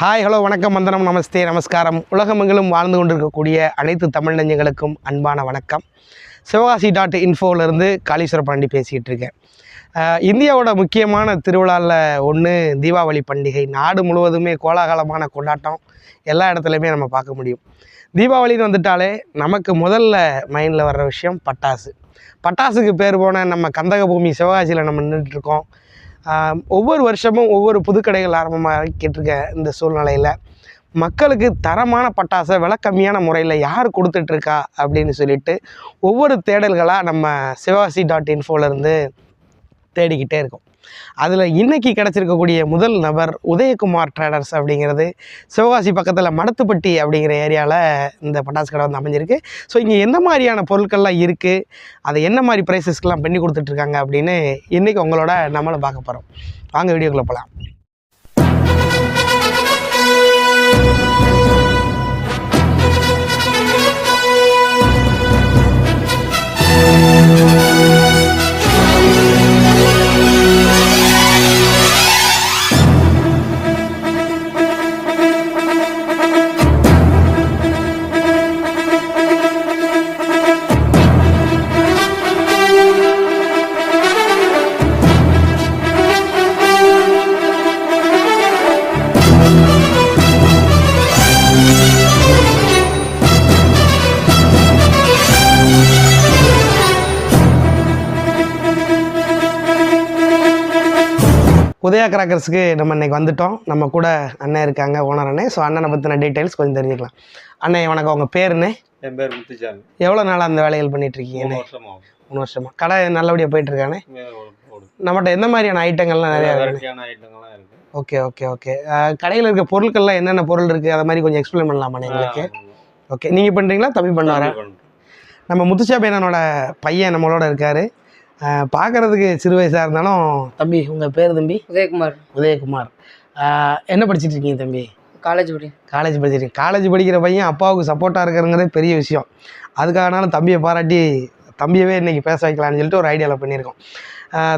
Hi hello வணக்கம் வந்தனம் நமஸ்தே நமஸ்காரம். உலகமெங்கிலும் வாழ்ந்து கொண்டிருக்கக்கூடிய அனைத்து தமிழ் நெஞ்சங்களுக்கும் அன்பான வணக்கம். சிவகாசி டாட் இன்ஃபோலேருந்து காளீஸ்வர பாண்டி பேசிக்கிட்டு இருக்கேன். இந்தியாவோட முக்கியமான திருவிழாவில் ஒன்று தீபாவளி பண்டிகை. நாடு முழுவதுமே கோலாகலமான கொண்டாட்டம். எல்லா இடத்துலையுமே நம்ம பார்க்க முடியும். தீபாவளின்னு வந்துட்டாலே நமக்கு முதல்ல மைண்டில் வர்ற விஷயம் பட்டாசு. பட்டாசுக்கு பேர் போன நம்ம கந்தக பூமி சிவகாசியில் நம்ம நின்றுட்டுருக்கோம் ஒவ்வொரு வருஷமும் ஒவ்வொரு புதுக்கடைகள் ஆரம்பமாக்கிட்டுருக்க இந்த சூழ்நிலையில். மக்களுக்கு தரமான பட்டாசை விலை கம்மியான முறையில் யார் கொடுத்துட்ருக்கா அப்படின்னு சொல்லிட்டு ஒவ்வொரு தேடல்களாக நம்ம சிவாசி டாட் இன்ஃபோலேருந்து தேடிக்கிட்டே இருக்கோம். அதில் இன்றைக்கி கிடச்சிருக்கக்கூடிய முதல் நபர் உதயகுமார் ட்ரேடர்ஸ் அப்படிங்கிறது சிவகாசி பக்கத்தில் மடத்துப்பட்டி அப்படிங்கிற ஏரியாவில் இந்த பட்டாசு கடை வந்து அமைஞ்சிருக்கு. ஸோ இங்கே எந்த மாதிரியான பொருட்கள்லாம் இருக்குது அதை என்ன மாதிரி ப்ரைஸஸ்க்கெலாம் பண்ணி கொடுத்துட்ருக்காங்க அப்படின்னு இன்றைக்கி உங்களோட நம்மளும் பார்க்க போகிறோம் வாங்க வீடியோக்குள்ளே போகலாம் உதயா கிராக்கர்ஸுக்கு நம்ம இன்னைக்கு வந்துட்டோம். நம்ம கூட அண்ணன் இருக்காங்க ஓனர் அண்ணன் ஸோ அண்ணனை பற்றின டீட்டெயில்ஸ் கொஞ்சம் தெரிஞ்சுக்கலாம். அண்ணன் வணக்கம். உங்கள் பேருண்ணே என் பேர் முத்துச்சாமி எவ்வளோ நாளாக அந்த வேலைகள் பண்ணிட்டு மூணு இருக்கீங்கண்ணே வருஷம் ஆகும் மூணு வருஷமா. கடை நல்லபடியாக போயிட்டு இருக்கானே மேல ஓடு- ஓடுது. நம்மகிட்ட எந்த மாதிரியான ஐட்டங்கள்லாம் நிறையா நிறைய இருக்கு? வெரைட்டியான ஐட்டங்கள்லாம் இருக்கு. Okay okay okay. கடையில் இருக்க பொருட்கள்லாம் என்னென்ன பொருள் இருக்குது அதை மாதிரி கொஞ்சம் எக்ஸ்பிளைன் பண்ணலாமா எங்களுக்கு? ஓகே. நீங்கள் பண்ணுறீங்களா? தம்பி பண்ணுவாரா? நம்ம முத்துச்சாபேனனோட பையன் நம்மளோட இருக்கார். பார்க்குறதுக்கு சிறு வயசாக இருந்தாலும் தம்பி உங்கள் பேர் தம்பி? உதயகுமார். உதயகுமார். என்ன படிச்சிட்டு இருக்கீங்க தம்பி? காலேஜ் படி. காலேஜ் படிச்சிருக்கீங்க காலேஜ் படிக்கிற பையன் அப்பாவுக்கு சப்போர்ட்டாக இருக்கிறங்கிறதே பெரிய விஷயம். அதுக்காகனாலும் தம்பியை பாராட்டி தம்பியவே இன்னைக்கு பேச வைக்கலாம்னு சொல்லிட்டு ஒரு ஐடியாவில் பண்ணியிருக்கோம்.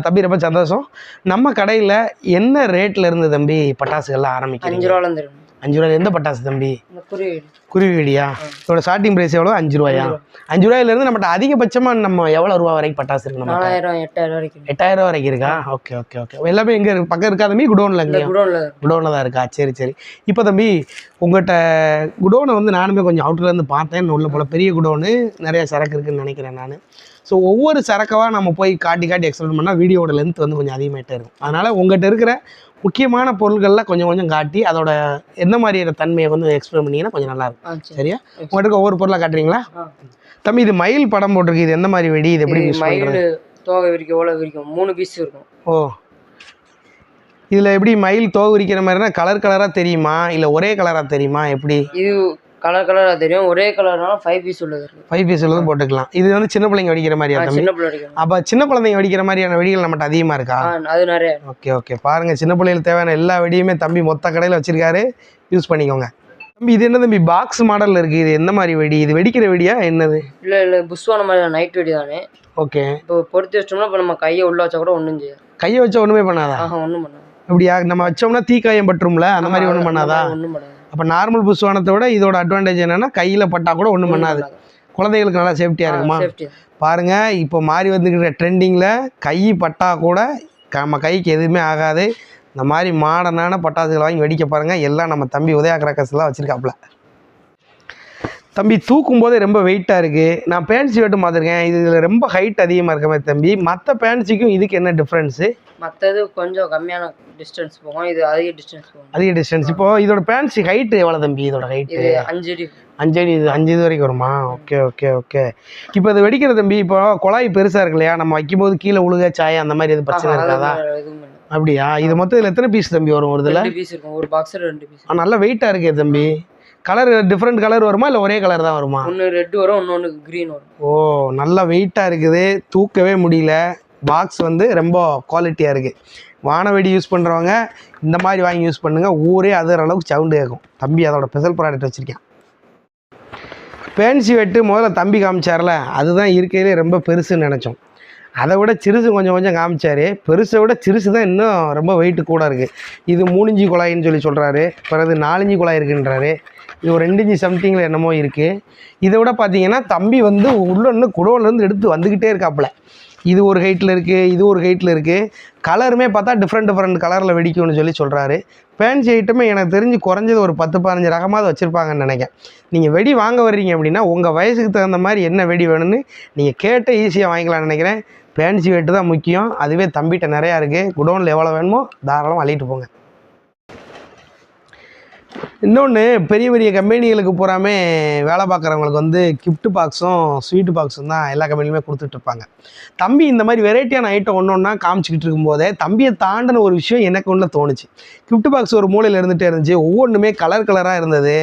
தம்பி ரொம்ப சந்தோஷம். நம்ம கடையில் என்ன ரேட்டில் இருந்து தம்பி பட்டாசுகள்லாம் அஞ்சு ஆரம்பிக்கிறீங்க ரூபால இருந்து இருக்கு. அஞ்சு ரூபாய் எந்த பட்டாசு தம்பி? குருவி வெடியா இதோட ஸ்டார்டிங் ப்ரைஸ் எவ்வளோ அஞ்சு ரூபாயா? அஞ்சு ரூபாயிலேருந்து நம்மகிட்ட அதிகபட்சமாக நம்ம எவ்வளோ ரூபா வரைக்கும் பட்டாசு இருக்கு நம்ம எட்டாயிரம் வரைக்கும் எட்டாயிரம் ரூபா வரைக்கும் இருக்கா? Okay okay okay. எல்லாமே எங்கே இருக்கு? பக்கம் இருக்கா தம்பி? குடோனில் குடோன்ல குடோனில் தான் இருக்கா? சரி சரி. இப்போ தம்பி உங்கள்கிட்ட குடோனை வந்து நானுமே கொஞ்சம் அவுட்டர்லேருந்து பார்த்தேன். உள்ள போல் பெரிய குடோனு நிறைய சரக்கு இருக்குன்னு நினைக்கிறேன் நான். ஸோ ஒவ்வொரு சரக்கவா நம்ம போய் காட்டி காட்டி எக்ஸ்பிளைன் பண்ணால் வீடியோட லென்த் வந்து கொஞ்சம் அதிகமாகிட்டே இருக்கும். அதனால் உங்கள்கிட்ட இருக்கிற முக்கியமான பொருட்கள்லாம் கொஞ்சம் கொஞ்சம் காட்டி அதோட எந்த மாதிரியான தன்மையை வந்து எக்ஸ்பிளைன் பண்ணீங்கன்னா கொஞ்சம் நல்லாயிருக்கும் சரியா? உங்கள்கிட்ட ஒவ்வொரு பொருளாக காட்டுறீங்களா. தம்பி இது மயில் படம் போட்டிருக்கு. இது எந்த மாதிரி வெடி? இது எப்படி மயில் தோகை விரிக்கும் எவ்வளோ விரிக்கும். மூணு பீஸ் இருக்கும். ஓ. இதில் எப்படி மயில் தோகு விரிக்கிற மாதிரினா கலர் கலராக தெரியுமா? இல்லை ஒரே கலராக தெரியுமா? எப்படி? இது கலர் கலராக தெரியும். ஒரே கலர்னால ஃபைவ் பீஸ் உள்ளது. ஃபைவ் பீஸ் உள்ளது போட்டுக்கலாம். இது வந்து சின்ன பிள்ளைங்க வெடிக்கிற மாதிரியா சின்ன பிள்ளை அடிக்கும் அப்போ சின்ன குழந்தைங்க வெடிக்கிற மாதிரியான வெடிகள் நம்மகிட்ட அதிகமாக இருக்கா? அது நிறைய. Okay okay. பாருங்கள் சின்ன பிள்ளைகளுக்கு தேவையான எல்லா வெடியுமே தம்பி மொத்த கடையில் வச்சிருக்காரு. யூஸ் பண்ணிக்கோங்க. தம்பி இது என்ன தம்பி? பாக்ஸ் மாடலில் இருக்குது இது எந்த மாதிரி வெடி? இது வெடிக்கிற வெடியா? என்னது? இல்லை இல்லை புஷ்வான மாதிரி நைட் வெடி தானே. ஓகே. இப்போ பொறுத்து வச்சிட்டோம்னா இப்போ நம்ம கையை உள்ள வச்சா கூட ஒன்றும் செய்யாது. கையை வச்சா ஒன்றுமே பண்ணாதா? ஆஹா ஒன்றும் பண்ணாது. இப்படியா நம்ம வச்சோம்னா தீக்காயம் பட்டுரும்ல? அந்த மாதிரி ஒன்றும் பண்ணாதா? ஒன்றும் பண்ணாது. அப்போ நார்மல் புஷ்வானத்தை விட இதோட அட்வான்டேஜ் என்னன்னா கையில் பட்டா கூட ஒன்றும் பண்ணாது. குழந்தைகளுக்கு நல்லா சேஃப்டியாக இருக்குமா? சேஃப்டி பாருங்க இப்போ மாறி வந்துக்கிற ட்ரெண்டிங்கில் கை பட்டா கூட நம்ம கைக்கு எதுவுமே ஆகாது. இந்த மாதிரி மாடர்னான பட்டாசுகளை வாங்கி வெடிக்க பாருங்க. எல்லாம் நம்ம தம்பி உதயா கிராக்கர்ஸ்லாம் வச்சுருக்காப்புல. தம்பி தூக்கும் போதே ரொம்ப வெயிட்டாக இருக்குது நான் பேன்சி வெட்டு பார்த்துருக்கேன் இது இதில் ரொம்ப ஹைட் அதிகமாக இருக்க மாதிரி தம்பி. மற்ற பேன்சிக்கும் இதுக்கு என்ன டிஃப்ரென்ஸு மற்றது கொஞ்சம் கம்மியான டிஸ்டன்ஸ் போகும். இது அதிக டிஸ்டன்ஸ் போகும். அதிக டிஸ்டன்ஸ் இப்போ இதோட பேன்சி ஹைட்டு எவ்வளோ தம்பி? இதோட ஹைட்டு அஞ்சு அடி. அஞ்சு அடி இது அஞ்சு இது வரைக்கும் வருமா? ஓகே ஓகே ஓகே இப்போ இது வெடிக்கிற தம்பி இப்போ குழாய் பெருசாக இருக்கு இல்லையா? நம்ம வைக்கும்போது கீழே உழுக சாய அந்த மாதிரி எதுவும் பிரச்சனை இருக்காதா. அப்படியா? இது மொத்தம் இதில் எத்தனை பீஸ் தம்பி வரும் ஒரு இதில்? பீஸ் இருக்கும். ஒரு பாக்ஸில் ரெண்டு பீஸ் நல்ல வெயிட்டாக இருக்கே தம்பி. கலர் டிஃப்ரெண்ட் கலர் வருமா இல்லை ஒரே கலர் தான் வருமா? ஒன்று ரெட் வரும் இன்னொன்று க்ரீன் வரும். ஓ நல்ல வெயிட்டாக இருக்குது. தூக்கவே முடியல. பாக்ஸ் வந்து ரொம்ப குவாலிட்டியாக இருக்குது வானவெடி யூஸ் பண்ணுறவங்க இந்த மாதிரி வாங்கி யூஸ் பண்ணுங்கள் ஊரே அதுற அளவுக்கு சவுண்டு கேட்கும் தம்பி அதோட ஸ்பெஷல் ப்ராடக்ட் வச்சுருக்கேன். பேன்சி வெட்டு முதல்ல தம்பி காமிச்சார்ல. அதுதான் இருக்கையிலே ரொம்ப பெருசுன்னு நினச்சோம். அதை விட சிறுசு கொஞ்சம் கொஞ்சம் காமிச்சாரு. பெருசை விட சிறுசு தான் இன்னும் ரொம்ப வெயிட்டு கூட இருக்குது இது மூணிஞ்சி குழாயின்னு சொல்லி சொல்கிறாரு பிறகு நாலஞ்சு குழாய் இருக்குன்றாரு. இது ஒரு ரெண்டு இன்ச்சு சம்திங்கில் என்னமோ இருக்குது இதை விட பார்த்தீங்கன்னா தம்பி வந்து உள்ள இன்னும் குடோன்லேருந்து எடுத்து வந்துக்கிட்டே இருக்காப்புல. இது ஒரு ஹைட்டில் இருக்குது இது ஒரு ஹைட்டில் இருக்குது கலருமே பார்த்தா டிஃப்ரெண்ட் டிஃப்ரெண்ட் கலரில் வெடிக்கும்னு சொல்லி சொல்கிறாரு ஃபேன்சி ஐட்டமே எனக்கு தெரிஞ்சு குறைஞ்சது ஒரு பத்து பதினஞ்சு ரகமாவது வச்சுருப்பாங்கன்னு நினைக்கிறேன். நீங்கள் வெடி வாங்க வர்றீங்க அப்படின்னா உங்கள் வயசுக்கு தகுந்த மாதிரி என்ன வெடி வேணும்னு நீங்கள் கேட்டு ஈஸியாக வாங்கிக்கலாம்னு நினைக்கிறேன். ஃபேன்சி வெட்டு தான் முக்கியம். அதுவே தம்பிகிட்ட நிறையா இருக்குது குடோனில் எவ்வளோ வேணுமோ தாராளமாக அள்ளிட்டு போங்க. இன்னொன்று பெரிய பெரிய கம்பெனிகளுக்கு பூராமே வேலை பார்க்குறவங்களுக்கு வந்து கிஃப்ட் பாக்ஸும் ஸ்வீட் பாக்ஸும் தான் எல்லா கம்பெனிலுமே கொடுத்துட்ருப்பாங்க தம்பி இந்த மாதிரி வெரைட்டியான ஐட்டம் ஒன்று ஒன்றா காமிச்சிக்கிட்டு இருக்கும்போதே தம்பியை தாண்டின ஒரு விஷயம் எனக்கு ஒன்று தோணுச்சு. கிஃப்ட் பாக்ஸ் ஒரு மூலையில் இருந்துகிட்டே இருந்துச்சு. ஒவ்வொன்றுமே கலர் கலராக இருந்தது.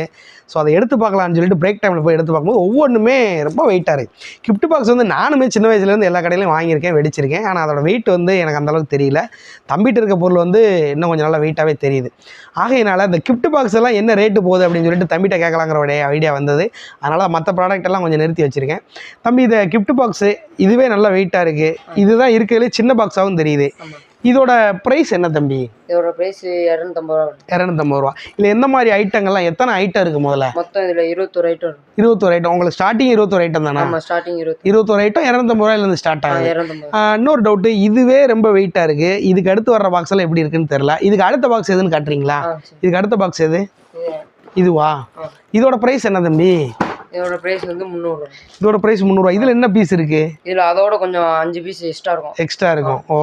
ஸோ அதை எடுத்து பார்க்கலாம்னு சொல்லிட்டு பிரேக் டைமில் போய் எடுத்து பார்க்கும்போது ஒவ்வொன்றுமே ரொம்ப வெயிட்டாக இருக்குது கிஃப்ட் பாக்ஸ் வந்து நானுமே சின்ன வயசுலேருந்து எல்லா கடையிலையும் வாங்கியிருக்கேன் வெடிச்சிருக்கேன். ஆனால் அதோட வெயிட் வந்து எனக்கு அந்தளவுக்கு தெரியல. தம்பிட்டு இருக்க பொருள் வந்து இன்னும் கொஞ்சம் நல்லா வெயிட்டாகவே தெரியுது. ஆகையினால இந்த கிஃப்ட் பாக்ஸ் எல்லாம் என்ன ரேட்டு போகுது அப்படின்னு சொல்லிட்டு தம்பிகிட்ட கேட்கலாங்கிற ஒரு ஐடியா வந்தது. அதனால் மற்ற ப்ராடக்ட் எல்லாம் கொஞ்சம் நிறுத்தி வச்சுருக்கேன். தம்பி இதை கிஃப்ட் பாக்ஸு இதுவே நல்லா வெயிட்டாக இருக்குது இதுதான் இருக்கிறதுலே சின்ன பாக்ஸாகவும் தெரியுது. இதோட ப்ரைஸ் என்ன தம்பி? இதோட ப்ரைஸ் இரநூத்தம்பது ரூபா. இரநூத்தம்பது ரூபா. இல்லை எந்த மாதிரி ஐட்டங்கள்லாம் எத்தனை ஐட்டம் இருக்குது முதல்ல? மொத்தம் இதில் இருபத்தொரு ஐட்டம் இருபத்தோரு ஐட்டம் உங்களுக்கு ஸ்டார்டிங் இருபத்தோரு ஐட்டம் தானே? ஆமாம் ஸ்டார்டிங் இருபத்தி இருபத்தோரு ஐட்டம் இரநூத்தம்பது ரூபாயிலேருந்து ஸ்டார்ட் ஆகுது. இன்னொரு டவுட்டு இதுவே ரொம்ப வெயிட்டாக இருக்குது இதுக்கு அடுத்து வர்ற பாக்ஸ் எல்லாம் எப்படி இருக்குன்னு தெரில இதுக்கு அடுத்த பாக்ஸ் எதுன்னு காட்டுறீங்களா? இதுக்கு அடுத்த பாக்ஸ் எது? இது. இதுவா. இதோட ப்ரைஸ் என்ன தம்பி? இதோட ப்ரைஸ் வந்து முந்நூறுரூவா இதோட ப்ரைஸ் முந்நூறுவா. இதில் என்ன பீஸ் இருக்குது இதில் அதோட கொஞ்சம் அஞ்சு பீஸ் எக்ஸ்ட்ரா இருக்கும். எக்ஸ்ட்ரா இருக்கும். ஓ.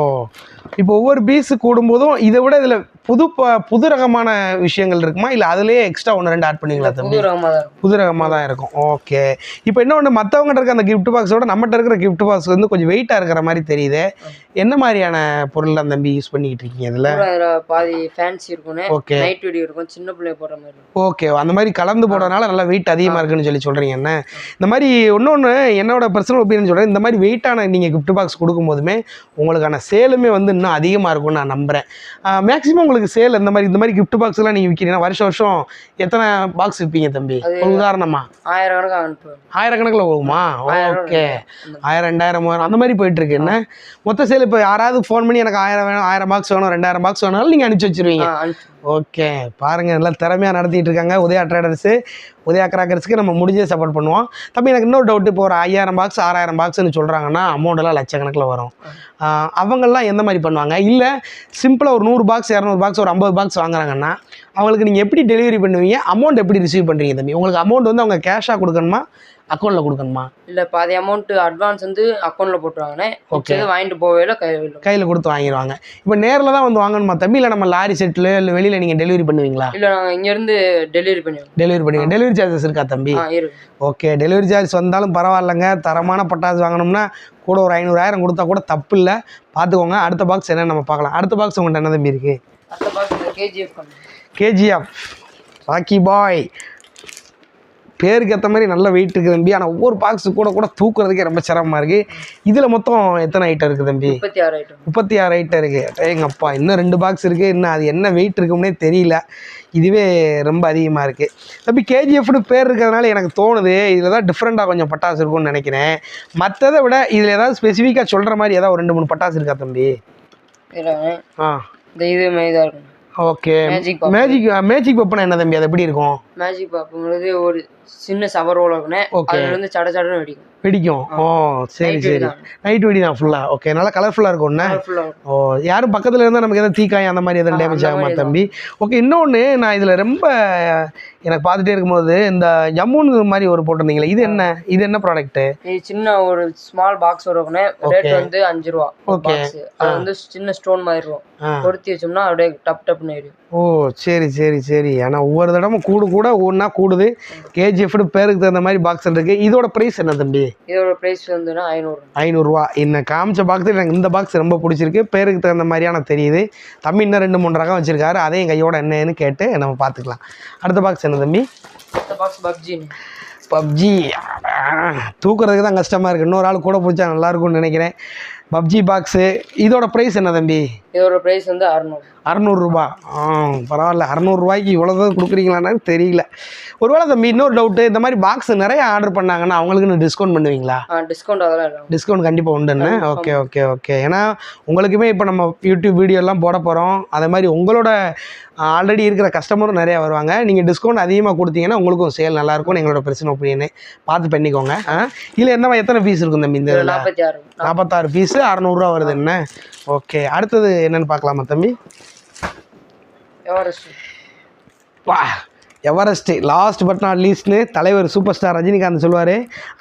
இப்போ ஒவ்வொரு பீஸு கூடும்போதும் இதை விட இதில் புது புது ரகமான விஷயங்கள் இருக்குமா? இல்லை அதுலேயே எக்ஸ்ட்ரா ஒன்று ரெண்டு ஆட் பண்ணீங்களா தம்பி? புது ரகமாக தான் இருக்கும். தான் இருக்கும். ஓகே இப்போ என்ன ஒன்று மற்றவங்ககிட்ட இருக்க அந்த gift பாக்ஸோட நம்மகிட்ட இருக்கிற gift பாக்ஸ் வந்து கொஞ்சம் வெயிட்டாக இருக்கிற மாதிரி தெரியுது. என்ன மாதிரியான பொருள்லாம் தம்பி யூஸ் பண்ணிக்கிட்டு இருக்கீங்க இதில்? பாதி ஃபேன்சி இருக்கும்னு ஓகே நைட் வெடி இருக்கும் சின்ன பிள்ளைய போடுற மாதிரி இருக்கும். ஓகே அந்த மாதிரி கலந்து போடுறதுனால நல்லா வெயிட் அதிகமாக இருக்குன்னு சொல்லி சொல்கிறீங்க என்ன இந்த மாதிரி இன்னொன்று என்னோட பர்சனல் ஒப்பீனியன் சொல்கிறேன் இந்த மாதிரி வெயிட்டான நீங்கள் gift பாக்ஸ் கொடுக்கும்போதுமே உங்களுக்கான சேலுமே வந்து இன்னும் அதிகமாக இருக்கும்னு நான் நம்புகிறேன் மேக்ஸிமம் உங்களுக்கு சேல் இந்த மாதிரி இந்த மாதிரி box எல்லாம் நீங்கள் விற்கிறீங்கன்னா வருஷம் வருஷம் எத்தனை பாக்ஸ் விற்பீங்க தம்பி? உதாரணமா? ஆயிரக்கணக்கில் போகுமா? ஓகே. ஆயிரம் ரெண்டாயிரம் மூவாயிரம் அந்த மாதிரி போயிட்டு இருக்கு. என்ன? மொத்த சேல் இப்போ யாராவது ஃபோன் பண்ணி எனக்கு ஆயிரம் வேணும் ஆயிரம் பாக்ஸ் வேணும் ரெண்டாயிரம் பாக்ஸ் வேணாலும் நீங்கள் அனுப்பிச்சி வச்சிருவீங்க. ஓகே. பாருங்கள் நல்லா திறமையாக நடத்திட்டு இருக்காங்க. உதயா ட்ரேடர்ஸு உதயா கிராக்கர்ஸ்க்கு நம்ம முடிஞ்ச சப்போர்ட் பண்ணுவோம். தம்பி எனக்கு இன்னொரு டவுட் இப்போ ஒரு ஐயாயிரம் பாக்ஸ் ஆறாயிரம் பாக்ஸ்னு சொல்கிறாங்கன்னா அமௌண்ட்டெல்லாம் லட்சக்கணக்கில் வரும். அவங்கெல்லாம் எந்த மாதிரி பண்ணுவாங்க? இல்லை சிம்பிளாக ஒரு நூறு பாக்ஸ் இரநூறு பாக்ஸ் ஒரு ஐம்பது பாக்ஸ் வாங்குறாங்கன்னா அவங்களுக்கு நீங்கள் எப்படி டெலிவரி பண்ணுவீங்க? அமௌண்ட் எப்படி ரிசீவ் பண்ணுறீங்க தம்பி? உங்களுக்கு அமௌண்ட் வந்து அவங்க கேஷாக கொடுக்கணுமா? அக்கௌண்ட்டில் கொடுக்கணுமா? இல்லை பாதி அமௌண்ட் அட்வான்ஸ் வந்து அக்கௌண்ட்டில் போட்டுருவாங்கண்ணே. மிச்சது வாங்கிட்டு போவேல கையில் கையில் கொடுத்து வாங்கிடுவாங்க இப்போ நேரில் தான் வந்து வாங்கணுமா தம்பி? இல்லை நம்ம லாரி செட்டில் இல்லை வெளியில் நீங்கள் டெலிவரி பண்ணுவீங்களா? இல்லை நாங்கள் இங்கேருந்து டெலிவரி பண்ணுவோம். டெலிவரி பண்ணுவீங்க. டெலிவரி சார்ஜஸ் இருக்கா தம்பி? ஓகே டெலிவரி சார்ஜ் வந்தாலும் பரவாயில்லைங்க. தரமான பட்டாசு வாங்கினோம்னா கூட ஒரு ஐநூறாயிரம் கொடுத்தா கூட தப்பு இல்லை பார்த்துக்கோங்க. அடுத்த பாக்ஸ் என்ன நம்ம பார்க்கலாம். அடுத்த பாக்ஸ் உங்கள்கிட்ட என்ன தம்பி இருக்குது கேஜிஎஃப் கேஜிஎஃப் ராக்கி பாய் பேருக்கு ஏற்ற மாதிரி நல்ல வெயிட் இருக்குது தம்பி. ஆனால் ஒவ்வொரு பாக்ஸு கூட கூட தூக்குறதுக்கே ரொம்ப சிரமமாக இருக்குது இதில் மொத்தம் எத்தனை ஐட்டம் இருக்குது தம்பி? முப்பத்தி ஆறு ஐட்டம் முப்பத்தி ஆறு ஐட்டம் இருக்குது எங்கள் அப்பா இன்னும் ரெண்டு பாக்ஸ் இருக்குது இன்னும் அது என்ன வெயிட் இருக்கும்னே தெரியல. இதுவே ரொம்ப அதிகமாக இருக்குது தம்பி கேஜிஎஃப்னு பேர் இருக்கிறதுனால எனக்கு தோணுது. இதில் தான் டிஃப்ரெண்ட்டாக கொஞ்சம் பட்டாசு இருக்கும்னு நினைக்கிறேன். மற்றதை விட இதில் ஏதாவது ஸ்பெசிஃபிக்காக சொல்கிற மாதிரி ஏதாவது ஒரு ரெண்டு மூணு பட்டாசு இருக்கா தம்பி? ஆ. இது ஓகே மேஜிக் மேஜிக் மேஜிக் வெப்பனா என்ன தம்பி? அது எப்படி இருக்கும்? மேஜிக் பாப்புங்கிறது ஒரு சின்ன சவர் ரோல் இருக்குண்ணே Okay. அதுல இருந்து சட சடன்னு வெடிக்கும். வெடிக்கும். ஓ சரி சரி. நைட் வெடி தான் ஃபுல்லாக ஓகே நல்லா கலர்ஃபுல்லாக இருக்கும் ஓ யாரும் பக்கத்தில் இருந்தால் நமக்கு எதாவது தீக்காயம் அந்த மாதிரி எதுவும் டேமேஜ் ஆகுமா தம்பி. ஓகே இன்னொன்று நான் இதில் ரொம்ப எனக்கு பார்த்துட்டே இருக்கும்போது இந்த ஜம்முன்னு மாதிரி ஒரு போட்டிருந்தீங்களே இது என்ன? இது என்ன ப்ராடக்ட்டு இது சின்ன ஒரு ஸ்மால் பாக்ஸ் வரும்னே ரேட் வந்து அஞ்சு ரூபா. பாக்ஸ் அது வந்து சின்ன ஸ்டோன் மாதிரி இருக்கும். பொருத்தி வச்சோம்னா அப்படியே டப் டப்னு எரியும் ஓ சரி சரி சரி. ஆனால் ஒவ்வொரு தடவை கூடு கூட ஒவ்வொன்றா கூடுது. கேஜிஎஃப்னு பேருக்கு தகுந்த மாதிரி பாக்ஸ் இருக்குது இதோட ப்ரைஸ் என்ன தம்பி? இதோட ப்ரைஸ் வந்துன்னா ஐநூறு. ஐநூறுரூவா இந்த காமிச்ச பாக்ஸ் எனக்கு இந்த பாக்ஸ் ரொம்ப பிடிச்சிருக்கு. பேருக்கு தகுந்த மாதிரியான தெரியுது. தம்பி இன்னும் ரெண்டு மூணு ரகம் வச்சுருக்காரு. அதையும் கையோட என்னன்னு கேட்டு நம்ம பார்த்துக்கலாம். அடுத்த பாக்ஸ் என்ன தம்பி? அடுத்த பாக்ஸ் பப்ஜி. பப்ஜி. தூக்குறதுக்கு தான் கஷ்டமாக இருக்குது இன்னொரு ஆள் கூட பிடிச்சா நல்லா இருக்கும்னு நினைக்கிறேன். பப்ஜி பாக்ஸு இதோட ப்ரைஸ் என்ன தம்பி? இதோட ப்ரைஸ் வந்து அறநூறு. அறநூறுரூபா ஆ பரவாயில்ல. அறநூறுரூவாய்க்கு இவ்வளோதான் கொடுக்குறீங்களான்னு தெரியல. ஒருவேளை தம்பி இன்னொரு டவுட்டு இந்த மாதிரி பாக்ஸ் நிறைய ஆர்டர் பண்ணாங்கன்னா அவங்களுக்கு டிஸ்கவுண்ட் பண்ணுவீங்களா? டிஸ்கவுண்ட் அதெல்லாம் டிஸ்கவுண்ட் கண்டிப்பாக உண்டுன்னு? ஓகே ஓகே ஓகே ஏன்னா உங்களுக்குமே இப்போ நம்ம யூடியூப் வீடியோலாம் போட போகிறோம் அதே மாதிரி உங்களோட ஆல்ரெடி இருக்கிற கஸ்டமரும் நிறையா வருவாங்க. நீங்கள் டிஸ்கவுண்ட் அதிகமாக கொடுத்தீங்கன்னா உங்களுக்கும் சேல் நல்லாயிருக்கும் எங்களோட பிரச்சனை ஒப்பீனியனு பார்த்து பண்ணிக்கோங்க. ஆ? இல்லை என்ன எத்தனை பீஸ் இருக்கும் தம்பி இந்த இதில்? நாற்பத்தி ஆறு. நாற்பத்தாறு பீஸு அறநூறுரூவா வருது என்ன? ஓகே அடுத்தது என்னென்னு பார்க்கலாமா தம்பி? வா. எவரெஸ்ட்டு லாஸ்ட் பட் நாட் லீஸ்ட்னு தலைவர் சூப்பர் ஸ்டார் ரஜினிகாந்த் சொல்லுவார்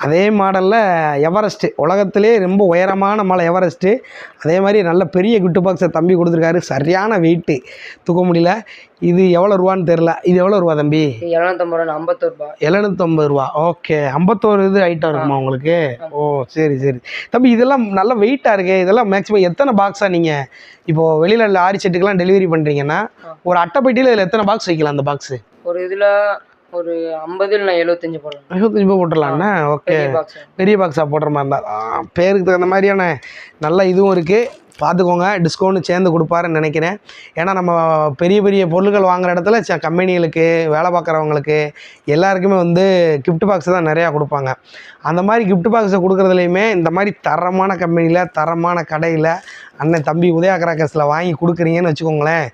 அதே மாடலில் எவரெஸ்ட்டு உலகத்திலே ரொம்ப உயரமான மலை எவரெஸ்ட்டு அதே மாதிரி நல்ல பெரிய குட்டு பாக்ஸை தம்பி கொடுத்துருக்காரு சரியான வெயிட்டு தூக்க முடியல. இது எவ்வளோ ரூபான்னு தெரில இது எவ்வளோ ரூபா தம்பி? எழுநூத்தம்பது ரூபா ஐம்பத்தோரு ரூபா. எழுநூற்றம்பது ரூபா. ஓகே ஐம்பத்தோரு இது ஐட்டம் இருக்குமா உங்களுக்கு? ஓ சரி சரி. தம்பி இதெல்லாம் நல்ல வெயிட்டாக இருக்குது இதெல்லாம் மேக்ஸிமம் எத்தனை பாக்ஸாக நீங்கள் இப்போது வெளியில் லாரி செட்டுக்கெல்லாம் டெலிவரி பண்ணுறீங்கன்னா ஒரு அட்டைப்பெட்டியில் இதில் எத்தனை பாக்ஸ் வைக்கலாம் அந்த பாக்ஸு ஒரு இதில் ஒரு ஐம்பது இல்லை எழுபத்தஞ்சு போடலாம் இருபத்தஞ்சு ரூபாய் போட்டுடலாண்ணா ஓகே. பெரிய பாக்ஸ் பெரிய பாக்ஸாக போடுற மாதிரி இருந்தால் பேருக்கு தகுந்த மாதிரியான நல்ல இதுவும் இருக்குது பார்த்துக்கோங்க. டிஸ்கவுண்ட் சேர்ந்து கொடுப்பாருன்னு நினைக்கிறேன். ஏன்னா நம்ம பெரிய பெரிய பொருட்கள் வாங்குற இடத்துல ச கம்பெனிகளுக்கு வேலை பார்க்குறவங்களுக்கு எல்லாருக்குமே வந்து கிஃப்ட் பாக்ஸ் தான் நிறையா கொடுப்பாங்க. அந்த மாதிரி கிஃப்ட் பாக்ஸை கொடுக்குறதுலையுமே இந்த மாதிரி தரமான கம்பெனியில் தரமான கடையில் அண்ணன் தம்பி உதயா கிராக்கர்ஸில் வாங்கி கொடுக்குறீங்கன்னு வச்சுக்கோங்களேன்.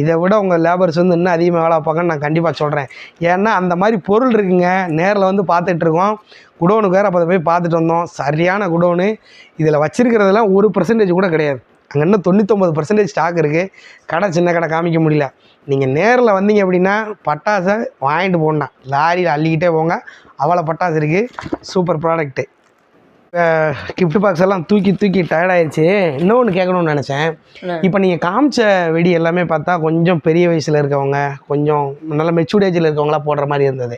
இதை விட உங்கள் லேபர்ஸ் வந்து இன்னும் அதிகமாக வேலை பார்ப்பாங்கன்னு நான் கண்டிப்பாக சொல்கிறேன் ஏன்னா அந்த மாதிரி பொருள் இருக்குங்க நேரில் வந்து பார்த்துட்ருக்கோம் குடோனுக்கு வேறு அப்போ போய் பார்த்துட்டு வந்தோம். சரியான குடோனு. இதில் வச்சிருக்கிறதெல்லாம் ஒரு பர்சன்டேஜ் கூட கிடையாது. அங்கே இன்னும் தொண்ணூத்தொம்பது பர்சன்டேஜ் ஸ்டாக் இருக்குது கடை சின்ன கடை காமிக்க முடியல. நீங்கள் நேரில் வந்தீங்க அப்படின்னா பட்டாசை வாங்கிட்டு போகணும் லாரியில் அள்ளிக்கிட்டே போங்க. அவ்வளோ பட்டாசு இருக்குது சூப்பர் ப்ராடக்ட்டு கிஃப்ட் பாக்ஸ் எல்லாம் தூக்கி தூக்கி tired ஆயிடுச்சு இன்னொன்று கேட்கணும்னு நினச்சேன்? இப்போ நீங்கள் காமிச்ச வெடி எல்லாமே பார்த்தா கொஞ்சம் பெரிய வயசில் இருக்கவங்க கொஞ்சம் நல்ல மெச்சூர்ட் ஏஜில் இருக்கவங்களாம் போடுற மாதிரி இருந்தது.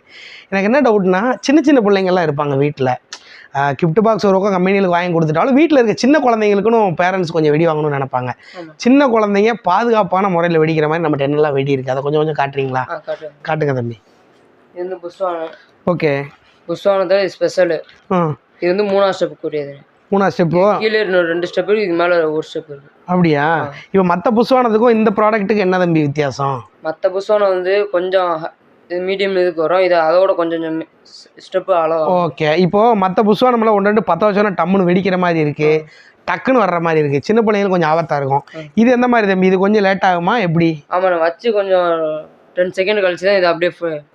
எனக்கு என்ன டவுட்னா சின்ன சின்ன பிள்ளைங்கள்லாம் இருப்பாங்க வீட்டில் கிஃப்ட் பாக்ஸ் ஒரு பக்கம் கம்பெனிகளுக்கு வாங்கி கொடுத்துட்டாலும் வீட்டில் இருக்க சின்ன குழந்தைங்களுக்குன்னு பேரண்ட்ஸ் கொஞ்சம் வெடி வாங்கணும்னு நினைப்பாங்க. சின்ன குழந்தைங்க பாதுகாப்பான முறையில் வெடிக்கிற மாதிரி நம்ம என்னெல்லாம் வெடி இருக்குது அதை கொஞ்சம் கொஞ்சம் காட்டுறீங்களா? காட்டுங்க தம்பி. ஓகே புஷ்வானத்தில் இது ஸ்பெஷலு இது வந்து மூணாவது ஸ்டெப்புக்குரியது. மூணாவது ஸ்டெப்போ? கீழே இன்னொரு ரெண்டு ஸ்டெப் இருக்கு இது மேலே ஒரு ஸ்டெப் இருக்கு. அப்படியா? இப்போ மற்ற புஸ்வானத்துக்கும் இந்த ப்ராடக்ட்டுக்கு என்ன தம்பி வித்தியாசம்? மற்ற புஷ்வானம் வந்து கொஞ்சம் இது மீடியம் இதுக்கு வரும். இது அதோட கொஞ்சம் ஸ்டெப்பு அளவு ஓகே இப்போது மற்ற புஸ்வானம்லாம் ஒன்று ரெண்டு பத்து வருஷம் டம்முன்னு வெடிக்கிற மாதிரி இருக்குது டக்குன்னு வர்ற மாதிரி இருக்குது சின்ன பிள்ளைங்களுக்கு கொஞ்சம் ஆபத்தாக இருக்கும். இது எந்த மாதிரி தம்பி? இது கொஞ்சம் லேட் ஆகுமா? எப்படி? ஆமாம் வச்சு கொஞ்சம் டென் செகண்ட் கழிச்சு தான் இது அப்படியே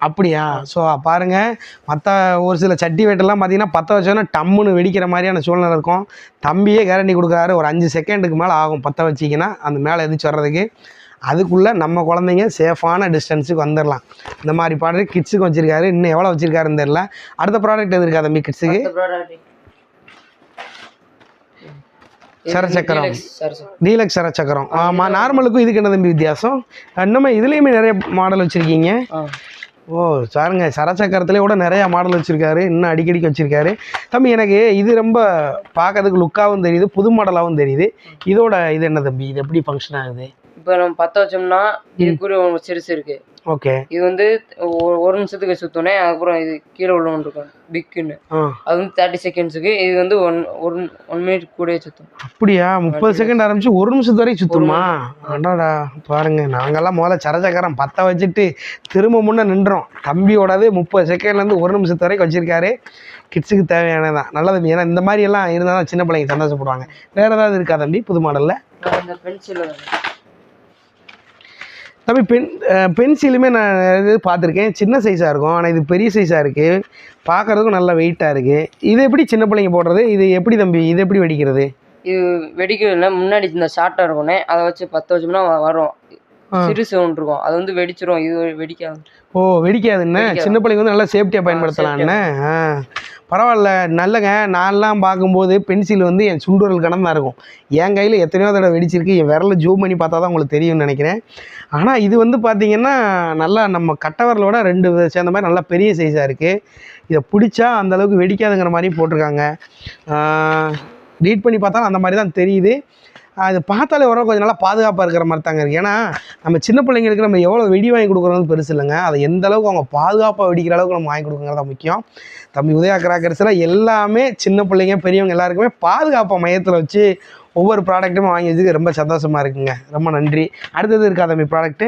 அப்படியா? ஸோ பாருங்கள் மற்ற ஒரு சில சட்டி வெட்டெல்லாம் பார்த்தீங்கன்னா பத்து வருஷம்னா டம்முன்னு வெடிக்கிற மாதிரியான சூழ்நிலை இருக்கும். தம்பியே கேரண்டி கொடுக்குறாரு ஒரு அஞ்சு செகண்டுக்கு மேலே ஆகும் பற்ற வச்சிங்கன்னா அந்த மேலே எதிர்த்து வர்றதுக்கு. அதுக்குள்ளே நம்ம குழந்தைங்க சேஃபான டிஸ்டன்ஸுக்கு வந்துடலாம் இந்த மாதிரி ப்ராடக்ட் கிட்ஸுக்கு வச்சுருக்காரு இன்னும் எவ்வளோ வச்சுருக்காருன்னு தெரில அடுத்த ப்ராடக்ட் எது இருக்கா தம்பி கிட்ஸுக்கு சரச்சக்கரம். சரச்சக்கரம். டீலக்ஸ் சக்கரம் ஆமாம் நார்மலுக்கும் இதுக்கு என்ன தம்பி வித்தியாசம்? இன்னுமே இதுலேயுமே நிறைய மாடல் வச்சுருக்கீங்க. ஓ சாருங்க சரச்சக்கரத்துலேயே கூட நிறையா மாடல் வச்சுருக்காரு. இன்னும் அடிக்கடிக்கு வச்சுருக்காரு. தம்பி எனக்கு இது ரொம்ப பார்க்கறதுக்கு லுக்காகவும் தெரியுது புது மாடலாகவும் தெரியுது. இதோட இது என்ன தம்பி? இது எப்படி ஃபங்க்ஷன் ஆகுது? இப்போ நம்ம பற்ற வச்சோம்னா இதுக்குரிய ஒரு சிறுசு இருக்கு. ஓகே. இது வந்து ஒரு- நிமிஷத்துக்கு சுத்தோன்னே அதுக்கப்புறம் இது கீழே உள்ள ஒன்று இருக்கும் பிக்குன்னு அது வந்து தேர்ட்டி செகண்ட்ஸுக்கு இது வந்து ஒன் ஒன் ஒன் மினிட் கூடயே சுற்றும் அப்படியா? முப்பது செகண்ட் ஆரம்பிச்சு ஒரு நிமிஷத்து வரைக்கும் சுத்துமா? அடாடா பாருங்க நாங்கெல்லாம் முதல்ல சரச்சக்கரம் பற்ற வச்சுட்டு திரும்ப முன்னே நின்றோம். தம்பியோடது முப்பது செகண்ட்லேருந்து ஒரு நிமிஷத்து வரைக்கும் வச்சிருக்காரு. கிட்ஸுக்கு தேவையானதான் நல்ல தம்பி ஏன்னா இந்த மாதிரி எல்லாம் இருந்தால் தான் சின்ன பிள்ளைங்க சந்தோஷப்படுவாங்க. வேறு ஏதாவது இருக்கா தம்பி? புது மாடலில் பென்சில் தம்பி பென் பென்சிலுமே நான் இது பார்த்துருக்கேன். சின்ன சைஸாக இருக்கும். ஆனால் இது பெரிய சைஸாக இருக்குது பார்க்குறதுக்கும் நல்ல வெயிட்டாக இருக்குது இது எப்படி சின்ன பிள்ளைங்க போடுறது? இது எப்படி தம்பி? இது எப்படி வெடிக்கிறது? இது வெடிக்கல முன்னாடி இந்த ஷார்ட்டாக இருக்கும்னே அதை வச்சு பற்ற வச்சோம்னா வரும். சிறுசு ஒன்று இருக்கும். அது வந்து வெடிச்சிரும். இது வெடிக்காது. ஓ வெடிக்காதுண்ணே வெடிக்காது. சின்ன பிள்ளைங்க வந்து நல்லா சேஃப்டியாக பயன்படுத்தலாம்ண்ணே பரவாயில்ல. நல்லங்க. நான்லாம் பார்க்கும்போது பென்சில் வந்து என் சுண்டுரல் கணம் இருக்கும். என் கையில் எத்தனையோ தடவை வெடிச்சிருக்கு. என் விரல ஜூம் பண்ணி பார்த்தா தான் உங்களுக்கு தெரியும்னு நினைக்கிறேன். ஆனால் இது வந்து பார்த்தீங்கன்னா நல்லா நம்ம கட்டை விரலோட ரெண்டு சேர்ந்த மாதிரி நல்லா பெரிய சைஸாக இருக்குது இதை பிடிச்சா அந்த அளவுக்கு வெடிக்காதுங்கிற மாதிரி போட்டிருக்காங்க. ரீட் பண்ணி பார்த்தாலும் அந்த மாதிரி தான் தெரியுது. அது பார்த்தாலே வர கொஞ்சம் நல்லா பாதுகாப்பாக இருக்கிற மாதிரி தாங்க இருக்குது ஏன்னா நம்ம சின்ன பிள்ளைங்களுக்கு நம்ம எவ்வளோ வெடி வாங்கி கொடுக்குறது பெருசு இல்லைங்க. அதை எந்த அளவுக்கு அவங்க பாதுகாப்பாக வெடிக்கிற அளவுக்கு நம்ம வாங்கி கொடுக்குறது முக்கியம். தம்பி உதயா கிராக்கர்ஸில் எல்லாமே சின்ன பிள்ளைங்க பெரியவங்க எல்லாருக்குமே பாதுகாப்பாக மையத்தில் வச்சு ஒவ்வொரு ப்ராடக்ட்டுமே வாங்கி வச்சுக்க ரொம்ப சந்தோஷமாக இருக்குங்க. ரொம்ப நன்றி. அடுத்தது இருக்கா தம்பி ப்ராடக்ட்டு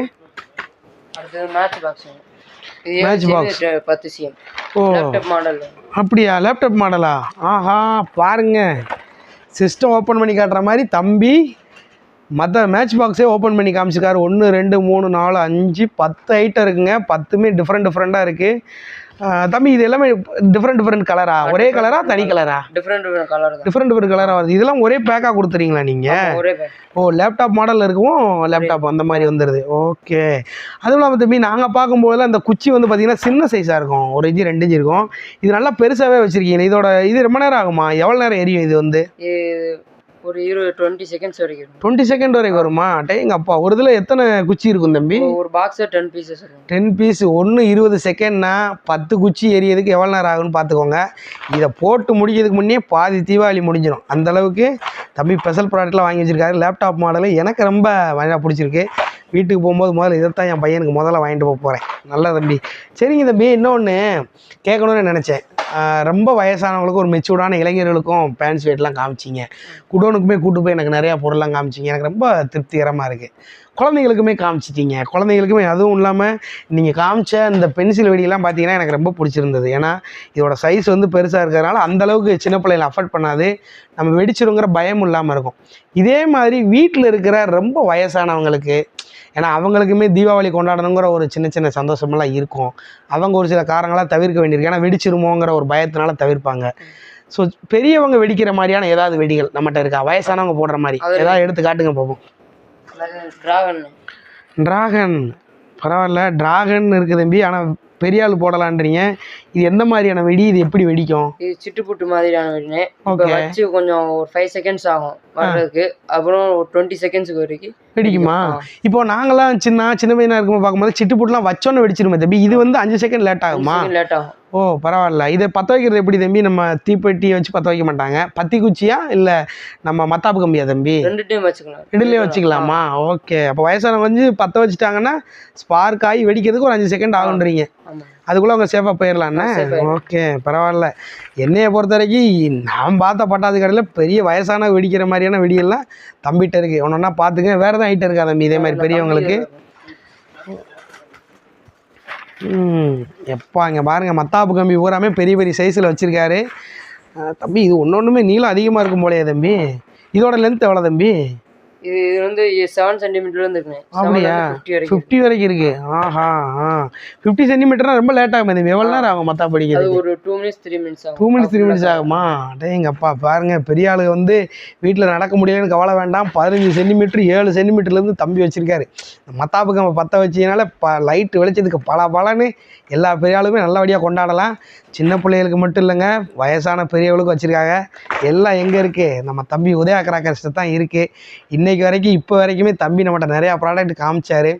மேட்ச் பாக்ஸ் பத்து சிஎம் ஓ. அப்படியா? லேப்டாப் மாடலா ஆஹா பாருங்க. சிஸ்டம் ஓப்பன் பண்ணி காட்டுற மாதிரி தம்பி மற்ற மேட்ச் பாக்ஸே ஓப்பன் பண்ணி காமிச்சிருக்காரு. ஒன்று ரெண்டு மூணு நாலு அஞ்சு பத்து ஐட்டம் இருக்குங்க. பத்துமே டிஃப்ரெண்ட் டிஃப்ரெண்ட்டாக இருக்குது தம்பி இது எல்லாமே டிஃப்ரெண்ட் டிஃப்ரெண்ட் கலரா ஒரே கலரா தனி கலரா different different colour different different கலராக வருது. இதெல்லாம் ஒரே பேக்காக கொடுத்துறீங்களா ஒரே பேக் ஓ லேப்டாப் மாடல் இருக்கவும் லேப்டாப் அந்த மாதிரி வந்துடுது ஓகே அதுவும் இல்லாமல் தம்பி நாங்கள் பார்க்கும்போதெல்லாம் அந்த குச்சி வந்து பார்த்தீங்கன்னா சின்ன சைஸாக இருக்கும். ஒரு இன்ச்சு ரெண்டு இன்ச்சு இருக்கும். இது நல்லா பெருசாகவே வச்சுருக்கீங்க. இதோட இது ரொம்ப நேரம் ஆகுமா? எவ்வளோ நேரம் எரியும் இது வந்து? ஒரு இருபது டுவெண்ட்டி செகண்ட்ஸ் வரைக்கும். டுவெண்ட்டி செகண்ட் வரைக்கும் வருமா? டேங்க அப்பா ஒரு இதில் எத்தனை குச்சி இருக்கும் தம்பி? ஒரு பாக்ஸே டென் இருக்கும் டென் பீஸ் ஒன்று இருபது செகண்ட்னா பத்து குச்சி எரியதுக்கு எவ்வளோ நேரம் ஆகும்னு பார்த்துக்கோங்க. இதை போட்டு முடிக்கிறதுக்கு முன்னே பாதி தீபாவளி முடிஞ்சிடும். அந்த அளவுக்கு தம்பி ஸ்பெஷல் ப்ராடக்ட்லாம் வாங்கி வச்சிருக்காரு. லேப்டாப் மாடலு எனக்கு ரொம்ப நல்லா பிடிச்சிருக்கு. வீட்டுக்கு போகும்போது முதல்ல இதைத்தான் என் பையனுக்கு முதல்ல வாங்கிட்டு போக போகிறேன் நல்ல தம்பி. சரிங்க தம்பி இன்னொன்று கேட்கணும்னு நினச்சேன். ரொம்ப வயசானவங்களுக்கும் ஒரு மெச்சூர்டான இளைஞர்களுக்கும் பேண்ட் ஷர்ட்லாம் காமிச்சிங்க. குடோனுக்குமே கூட்டு போய் எனக்கு நிறையா பொருள்லாம் காமிச்சிங்க. எனக்கு ரொம்ப திருப்திகரமாக இருக்குது குழந்தைங்களுக்குமே காமிச்சிட்டீங்க. குழந்தைங்களுக்குமே அதுவும் இல்லாமல் நீங்கள் காமிச்ச இந்த பென்சில் வெடியெல்லாம் பார்த்தீங்கன்னா எனக்கு ரொம்ப பிடிச்சிருந்தது. ஏன்னா இதோட சைஸ் வந்து பெருசாக இருக்கிறதுனால அந்த அளவுக்கு சின்ன பிள்ளைகளை அஃபர்ட் பண்ணாது. நம்ம வெடிச்சிருங்கிற பயம் இல்லாமல் இருக்கும். இதே மாதிரி வீட்டில் இருக்கிற ரொம்ப வயசானவங்களுக்கு ஏன்னா அவங்களுக்குமே தீபாவளி கொண்டாடணுங்கிற ஒரு சின்ன சின்ன சந்தோஷமெல்லாம் இருக்கும். அவங்க ஒரு சில காரணங்களாக தவிர்க்க வேண்டியிருக்கு. ஏன்னா வெடிச்சிருமோங்கிற ஒரு பயத்தினால தவிர்ப்பாங்க. ஸோ பெரியவங்க வெடிக்கிற மாதிரியான ஏதாவது வெடிகள் நம்மகிட்ட இருக்கா? வயசானவங்க போடுற மாதிரி. ஏதாவது எடுத்து காட்டுங்க பார்ப்போம் டிராகன் டிராகன் பரவாயில்ல டிராகன் இருக்குது தம்பி. ஆனால் பெரிய ஆள் போடலான்றீங்க. இது எந்த மாதிரியான வெடி? இது எப்படி வெடிக்கும்? இது சிட்டுப்புட்டு மாதிரியான வெடினே இப்போ. வச்சு கொஞ்சம் ஒரு ஃபைவ் செகண்ட்ஸ் ஆகும் வர்றதுக்கு. அப்புறம் ஒரு டுவெண்ட்டி செகண்ட்ஸ்க்கு வரைக்கும் வெடிக்குமா. இப்போ நாங்களாம் சின்ன சின்ன பையனா இருக்கும்போது பார்க்கும்போது சிட்டுப்புட்டுலாம் வச்சோன்னு வெடிச்சிருமே தம்பி. இது வந்து அஞ்சு செகண்ட் லேட் ஆகுமா? லேட் ஆகும். ஓ பரவாயில்ல. இதை பற்ற வைக்கிறது எப்படி தம்பி? நம்ம தீப்பெட்டியை வச்சு பற்ற வைக்க மாட்டாங்க. பத்தி குச்சியா இல்லை நம்ம மத்தாப்பு கம்பியா தம்பி? ரெண்டு டைம் வச்சுக்கலாம்? ரெண்டுலேயே வச்சுக்கலாமா ஓகே. அப்போ வயசானவங்க வந்து பற்ற வச்சுட்டாங்கன்னா ஸ்பார்க் ஆகி வெடிக்கிறதுக்கு ஒரு அஞ்சு செகண்ட் ஆகுன்றீங்க அதுக்குள்ளே அவங்க சேஃபாக போயிடலாண்ணே. ஓகே பரவாயில்ல. என்னையை பொறுத்த வரைக்கும் நான் பார்த்த பட்டாசு கடையில் பெரிய வயசான வெடிக்கிற மாதிரியான வெடியெல்லாம் தம்பிகிட்ட இருக்குது ஒன்றா பார்த்துக்க. வேறு எதாவது ஐட்டம் இருக்கா தம்பி? இதே மாதிரி பெரியவங்களுக்கு? எப்பா இங்கே பாருங்கள் மத்தாப்பு கம்பி பூராமே பெரிய பெரிய சைஸில் வச்சுருக்காரு. தம்பி இது ஒன்று ஒன்றுமே நீளம் அதிகமாக இருக்கும் போலயே தம்பி. இதோட லென்த் எவ்வளோ தம்பி? இது இது வந்து செவன் சென்டிமீட்டர் இருந்து இருக்குங்க அப்படியா? ஃபிஃப்டி வரைக்கும். இருக்குது ஆஹா ஆ. ஃபிஃப்டி சென்டிமீட்டர்னா ரொம்ப லேட் ஆகும் தம்பி எவ்வளோ நேரம் ஆகும் மத்தா படிக்கிறது ஒரு டூ மினிட்ஸ் த்ரீ மினிட்ஸ் ஆகும். டூ மினிட்ஸ் த்ரீ மினிட்ஸ் ஆகுமா? டேங்கப்பா பாருங்க பெரிய ஆளுங்க வந்து வீட்டில் நடக்க முடியலன்னு கவலை வேண்டாம். பதினஞ்சு சென்டிமீட்டர் ஏழு சென்டிமீட்டர்லேருந்து தம்பி வச்சிருக்காரு. மத்தாப்பு கம்பை பற்ற வச்சதுனால ப லைட் வெளிச்சதுக்கு பல பலன்னு எல்லா பெரிய ஆளுமே நல்லபடியாக கொண்டாடலாம். சின்ன பிள்ளைகளுக்கு மட்டும் இல்லைங்க வயசான பெரியவளுக்கும் வச்சுருக்காங்க. எல்லாம் எங்கே இருக்குது நம்ம தம்பி உதயா கிராக்கர்ஸ்ட்டு தான் இருக்குது இன்றைக்கி வரைக்கும் இப்போ வரைக்குமே தம்பி நம்மகிட்ட நிறையா ப்ராடக்ட் காமிச்சாரு.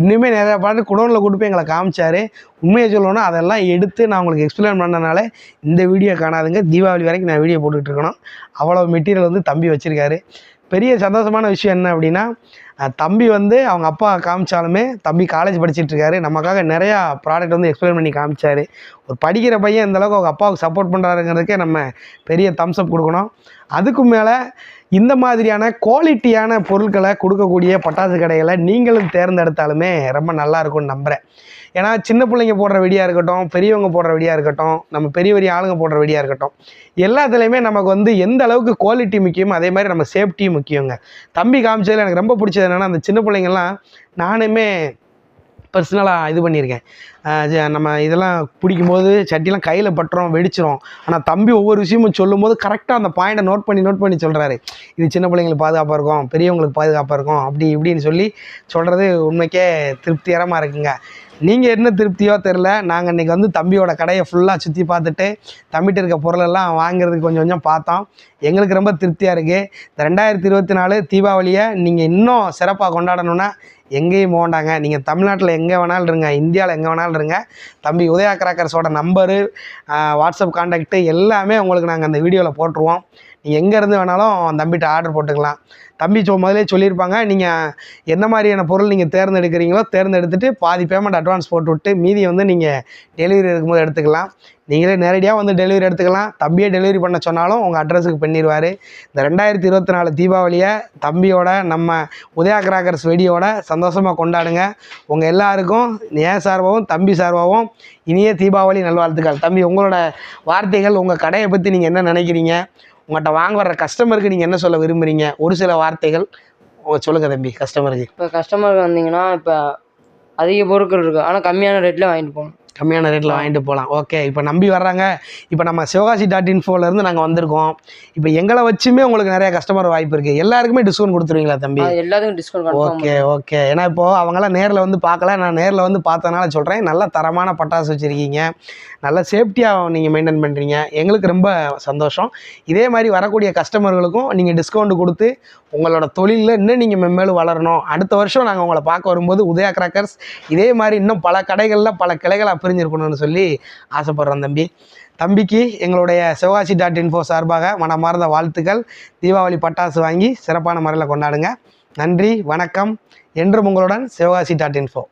இன்னுமே நிறையா ப்ராடக்ட் குடோனில் கொண்டு போய் எங்களை காமிச்சாரு. உண்மையை சொல்லணும்னா அதெல்லாம் எடுத்து நான் உங்களுக்கு எக்ஸ்பிளைன் பண்ணனால இந்த வீடியோ காணாதுங்க. தீபாவளி வரைக்கும் நான் வீடியோ போட்டுக்கிட்டு இருக்கணும். அவ்வளோ மெட்டீரியல் வந்து தம்பி வச்சுருக்காரு. பெரிய சந்தோஷமான விஷயம் என்ன அப்படின்னா தம்பி வந்து அவங்க அப்பா காமிச்சாலுமே தம்பி காலேஜ் படிச்சுட்ருக்காரு நமக்காக நிறையா ப்ராடக்ட் வந்து எக்ஸ்பிளைன் பண்ணி காமிச்சாரு. ஒரு படிக்கிற பையன் இந்தளவுக்கு அவங்க அப்பாவுக்கு சப்போர்ட் பண்ணுறாருங்கிறதுக்கே நம்ம பெரிய தம்ஸ்அப் கொடுக்கணும். அதுக்கும் மேலே இந்த மாதிரியான குவாலிட்டியான பொருட்களை கொடுக்கக்கூடிய பட்டாசு கடைகளை நீங்களும் தேர்ந்தெடுத்தாலுமே ரொம்ப நல்லா இருக்கும்னு நம்புகிறேன் ஏன்னா சின்ன பிள்ளைங்க போடுற வெடியாக இருக்கட்டும் பெரியவங்க போடுற வெடியாக இருக்கட்டும் நம்ம பெரிய பெரிய ஆளுங்க போடுற வெடியாக இருக்கட்டும் எல்லாத்துலேயுமே நமக்கு வந்து எந்த அளவுக்கு குவாலிட்டி முக்கியமோ அதே மாதிரி நம்ம சேஃப்டியும் முக்கியங்க. தம்பி காமிச்சதில் எனக்கு ரொம்ப பிடிச்சது என்னென்னா அந்த சின்ன பிள்ளைங்கள்லாம் நானுமே பர்சனலாக இது பண்ணியிருக்கேன். நம்ம இதெல்லாம் பிடிக்கும்போது சட்டிலாம் கையில் பட்டுறோம் வெடிச்சிரும். ஆனால் தம்பி ஒவ்வொரு விஷயமும் சொல்லும்போது கரெக்டாக அந்த பாயிண்ட்டை நோட் பண்ணி நோட் பண்ணி சொல்கிறாரு இது சின்ன பிள்ளைங்களுக்கு பாதுகாப்பாக இருக்கும் பெரியவங்களுக்கு பாதுகாப்பாக இருக்கும் அப்படி இப்படின்னு சொல்லி சொல்கிறது உண்மைக்கே திருப்திகரமாக இருக்குங்க. நீங்கள் என்ன திருப்தியோ தெரில நாங்கள் இன்றைக்கி வந்து தம்பியோட கடையை ஃபுல்லாக சுற்றி பார்த்துட்டு தம்பிகிட்ட இருக்க பொருளெல்லாம் வாங்குறதுக்கு கொஞ்சம் கொஞ்சம் பார்த்தோம். எங்களுக்கு ரொம்ப திருப்தியாக இருக்குது இந்த ரெண்டாயிரத்தி இருபத்தி நாலு தீபாவளியை நீங்கள் இன்னும் சிறப்பாக கொண்டாடணுன்னா எங்கேயும் போகண்டாங்க நீங்கள் தமிழ்நாட்டில் எங்கே வேணாலும் இருங்க இந்தியாவில் எங்கே வேணாலும் இருங்க. தம்பி உதயா கிராக்கர்ஸோட நம்பரு வாட்ஸ்அப் காண்டாக்ட்டு எல்லாமே உங்களுக்கு நாங்கள் அந்த வீடியோவில் போட்டுருவோம். நீங்கள் எங்கேருந்து வேணாலும் தம்பிகிட்ட ஆர்டர் போட்டுக்கலாம். தம்பி சொ முதலே சொல்லியிருப்பாங்க நீங்கள் என்ன மாதிரியான பொருள் நீங்கள் தேர்ந்தெடுக்கிறீங்களோ தேர்ந்தெடுத்துட்டு பாதி பேமெண்ட் அட்வான்ஸ் போட்டு விட்டு மீதியை வந்து நீங்கள் டெலிவரி இருக்கும்போது எடுத்துக்கலாம். நீங்களே நேரடியாக வந்து டெலிவரி எடுத்துக்கலாம். தம்பியே டெலிவரி பண்ண சொன்னாலும் உங்கள் அட்ரஸுக்கு பண்ணிடுவார். இந்த ரெண்டாயிரத்தி இருபத்தி நாலு தீபாவளியை தம்பியோட நம்ம உதயா கிராக்கர்ஸ் வெடியோட சந்தோஷமாக கொண்டாடுங்க. உங்கள் எல்லாருக்கும் என் சார்பாகவும் தம்பி சார்பாகவும் இனிய தீபாவளி நல்வாழ்த்துக்கள். தம்பி உங்களோட வார்த்தைகள் உங்கள் கடையை பற்றி நீங்கள் என்ன நினைக்கிறீங்க? உங்கள்கிட்ட வாங்க வர்ற கஸ்டமருக்கு நீங்கள் என்ன சொல்ல விரும்புகிறீங்க ஒரு சில வார்த்தைகள் சொல்லுங்கள் தம்பி கஸ்டமருக்கு இப்போ கஸ்டமர் வந்தீங்கன்னா இப்போ அதிக பொருட்கள் இருக்குது ஆனால் கம்மியான ரேட்டில் வாங்கிட்டு போகணும். கம்மியான ரேட்டில் வாங்கிட்டு போகலாம் ஓகே இப்போ நம்பி வர்றாங்க. இப்போ நம்ம சிவகாசி டாட் இன்ஃபோலேருந்து நாங்கள் வந்திருக்கோம். இப்போ எங்களை வச்சுமே உங்களுக்கு நிறைய கஸ்டமர் வாய்ப்பு இருக்குது எல்லாருக்குமே டிஸ்கவுண்ட் கொடுத்துருவீங்களா தம்பி? எல்லாத்துக்கும் டிஸ்கவுண்ட் ஓகே ஓகே ஏன்னா இப்போது அவங்களாம் நேரில் வந்து பார்க்கல. நான் நேரில் வந்து பார்த்தனால சொல்கிறேன் நல்ல தரமான பட்டாசு வச்சுருக்கீங்க. நல்ல சேஃப்டியாக நீங்கள் மெயின்டைன் பண்ணுறீங்க எங்களுக்கு ரொம்ப சந்தோஷம். இதே மாதிரி வரக்கூடிய கஸ்டமர்களுக்கும் நீங்கள் டிஸ்கவுண்ட் கொடுத்து உங்களோட தொழிலில் இன்னும் நீங்கள் மென்மேலும் வளரணும். அடுத்த வருஷம் நாங்கள் உங்களை பார்க்க வரும்போது உதயா கிராக்கர்ஸ் இதே மாதிரி இன்னும் பல கடைகளில் பல கிளைகளாக பிரிஞ்சிருக்கணும்னு சொல்லி ஆசைப்பட்றோம் தம்பி. தம்பிக்கு எங்களுடைய சிவகாசி டாட் இன்ஃபோ சார்பாக மனமார்ந்த வாழ்த்துக்கள். தீபாவளி பட்டாசு வாங்கி சிறப்பான முறையில் கொண்டாடுங்க. நன்றி வணக்கம். என்றும் உங்களுடன் சிவகாசி டாட் இன்ஃபோ